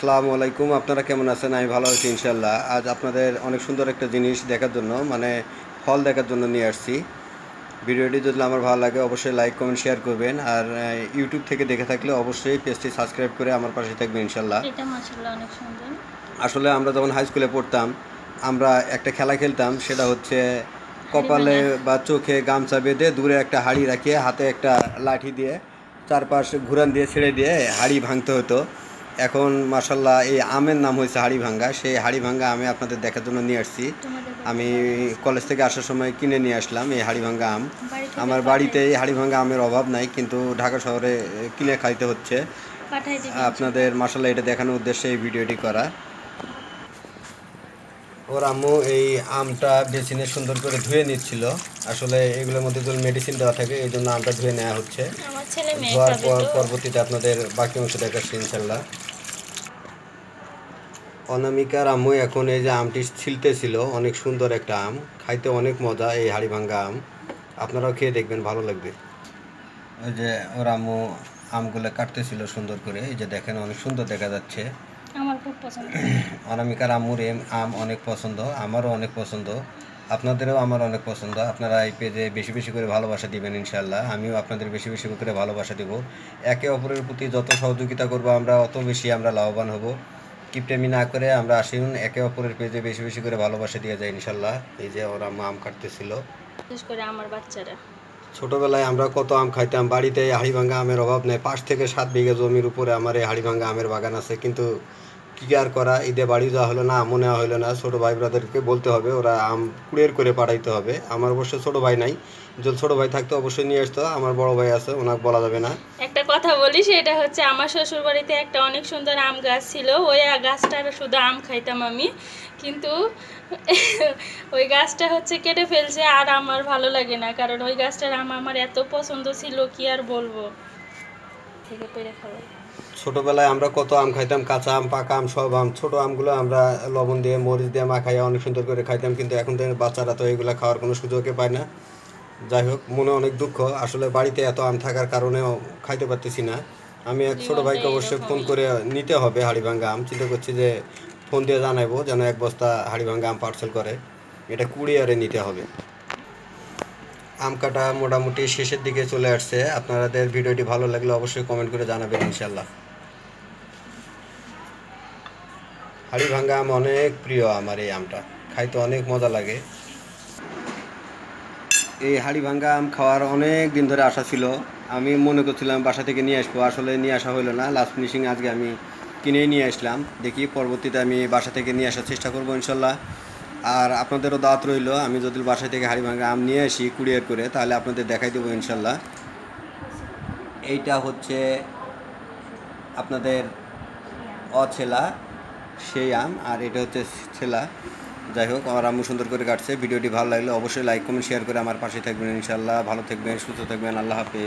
আসসালামু আলাইকুম। আপনারা কেমন আছেন? আমি ভালো আছি ইনশাল্লাহ আজ আপনাদের অনেক সুন্দর একটা জিনিস দেখার জন্য মানে ফল দেখার জন্য নিয়ে আসছি। ভিডিওটি যদি আমার ভালো লাগে অবশ্যই লাইক কমেন্ট শেয়ার করবেন। আর ইউটিউব থেকে দেখে থাকলে অবশ্যই পেজটি সাবস্ক্রাইব করে আমার পাশে থাকবেন ইনশাল্লাহ আসলে আমরা যখন হাই স্কুলে পড়তাম আমরা একটা খেলা খেলতাম সেটা হচ্ছে কপালে বা চোখে গামছা বেঁধে দূরে একটা হাড়ি রাখিয়ে হাতে একটা লাঠি দিয়ে চারপাশ ঘুরান দিয়ে ছেড়ে দিয়ে হাড়ি ভাঙতে হতো। এখন মাসাল্লাহ এই আমের নাম হয়েছে হাড়ি ভাঙ্গা সেই হাড়ি ভাঙ্গা আমি আপনাদের দেখার জন্য নিয়ে আসছি। আমি কলেজ থেকে আসার সময় কিনে নিয়ে আসলাম এই হাড়ি ভাঙ্গা আম। আমার বাড়িতে এই হাড়ি ভাঙ্গা আমের অভাব নাই কিন্তু ঢাকা শহরে কিনে খাইতে হচ্ছে। আপনাদের মাসাল্লাহ এটা দেখানোর উদ্দেশ্যে এই ভিডিওটি করা। ওর আম্মু এই আমটা বেসিনে সুন্দর করে ধুয়ে নিচ্ছিল। আসলে এগুলোর মধ্যে তো মেডিসিন দেওয়া থাকে এই জন্য আমটা ধুয়ে নেওয়া হচ্ছে। ধোয়ার পর পরবর্তীতে আপনাদের বাকি অংশ দেখাচ্ছি ইনশাল্লাহ অনামিকার আম্মু এখন এই যে আমটি ছিলতে ছিল অনেক সুন্দর একটা আম খাইতে অনেক মজা এই হাড়িভাঙ্গা আম। আপনারাও খেয়ে দেখবেন ভালো লাগবে। ওই যে ওর আম্মু আমগুলো কাটতেছিল সুন্দর করে এই যে দেখেন অনেক সুন্দর দেখা যাচ্ছে। আমার খুব পছন্দ। অনামিকার আম্মুর এম আম অনেক পছন্দ আমারও অনেক পছন্দ আপনাদেরও আমার অনেক পছন্দ। আপনারা এই পেজে বেশি বেশি করে ভালোবাসা দিবেন ইনশাল্লাহ আমিও আপনাদের বেশি বেশি করে ভালোবাসা দেব। একে অপরের প্রতি যত সহযোগিতা করব আমরা অত বেশি আমরা লাভবান হব। কিপটেমি না করে আমরা আসুন একে অপরের পেজে বেশি বেশি করে ভালোবাসা দিয়ে যাই ইনশাল্লাহ। এই যে ওরা আম কাটতেছিল। বিশেষ করে আমার বাচ্চারা। ছোটবেলায় আমরা কত আম খাইতাম বাড়িতে হাড়িভাঙ্গা আমের অভাব নেই। পাঁচ থেকে সাত বিঘা জমির উপরে আমার এই হাড়িভাঙ্গা আমের বাগান আছে কিন্তু কি আর করা, ঈদে বাড়ি যাওয়া হলো না আমও নেওয়া হলো না, ছোটো ভাই ব্রাদারকে বলতে হবে, ওরা আম কুড়ের করে পাঠাইতে হবে। আমার অবশ্য ছোটো ভাই নাই যদি ছোটো ভাই থাকতো অবশ্যই নিয়ে আসতো আমার বড় ভাই আছে, ওনাকে বলা যাবে না। একটা কথা বলি, সেটা হচ্ছে আমার শ্বশুর বাড়িতে একটা অনেক সুন্দর আম গাছ ছিল, ওই গাছটার শুধু আম খাইতাম আমি, কিন্তু ওই গাছটা হচ্ছে কেটে ফেলছে, আর আমার ভালো লাগে না, কারণ ওই গাছটার আম আমার এত পছন্দ ছিল, কি আর বলব? থেকে পেরে খাব। ছোটোবেলায় আমরা কত আম খাইতাম কাঁচা আম পাকা আম সব আম ছোটো আমগুলো আমরা লবণ দিয়ে মরিচ দিয়ে মাখাইয়া অনেক সুন্দর করে খাইতাম কিন্তু এখন থেকে বাচ্চারা তো এগুলো খাওয়ার কোনো সুযোগই পায় না। যাই হোক মনে অনেক দুঃখ আসলে বাড়িতে এত আম থাকার কারণেও খাইতে পারতেছি না। আমি এক ছোটো ভাইকে অবশ্যই ফোন করে নিতে হবে হাড়িভাঙ্গা আম চিন্তা করছি যে ফোন দিয়ে জানাইবো যেন এক বস্তা হাড়িভাঙ্গা আম পার্সেল করে। এটা কুড়িয়ারে নিতে হবে। আম কাটা মোটামুটি শেষের দিকে চলে আসছে। আপনাদের ভিডিওটি ভালো লাগলে অবশ্যই কমেন্ট করে জানাবেন ইনশাল্লাহ হাড়ি ভাঙ্গা আম অনেক প্রিয় আমার এই আমটা। খাইতে অনেক মজা লাগে। এই হাড়ি ভাঙ্গা আম খাওয়ার অনেক দিন ধরে আশা ছিল। আমি মনে করছিলাম বাসা থেকে নিয়ে আসব। আসলে নিয়ে আসা হলো না। লাস্ট ফিনিশিং আজকে আমি কিনেই নিয়ে আসলাম। দেখি পরবর্তীতে আমি বাসা থেকে নিয়ে আসার চেষ্টা করব ইনশাল্লাহ আর আপনাদেরও দাঁত রইল, আমি যদি বাসা থেকে হাড়ি ভাঙ্গা আম নিয়ে আসি কুরিয়ার করে, তাহলে আপনাদের দেখাই দেবো ইনশাল্লাহ। এইটা হচ্ছে আপনাদের অছেলা সেই আম, আর এটা হচ্ছে ছেলা। যাই হোক, আমার আম্মু সুন্দর করে কাটছে। ভিডিওটি ভালো লাগলে অবশ্যই লাইক কমেন্ট শেয়ার করে আমার পাশে থাকবেন ইনশাল্লাহ। ভালো থাকবেন, সুস্থ থাকবেন, আল্লাহ হাফিজ।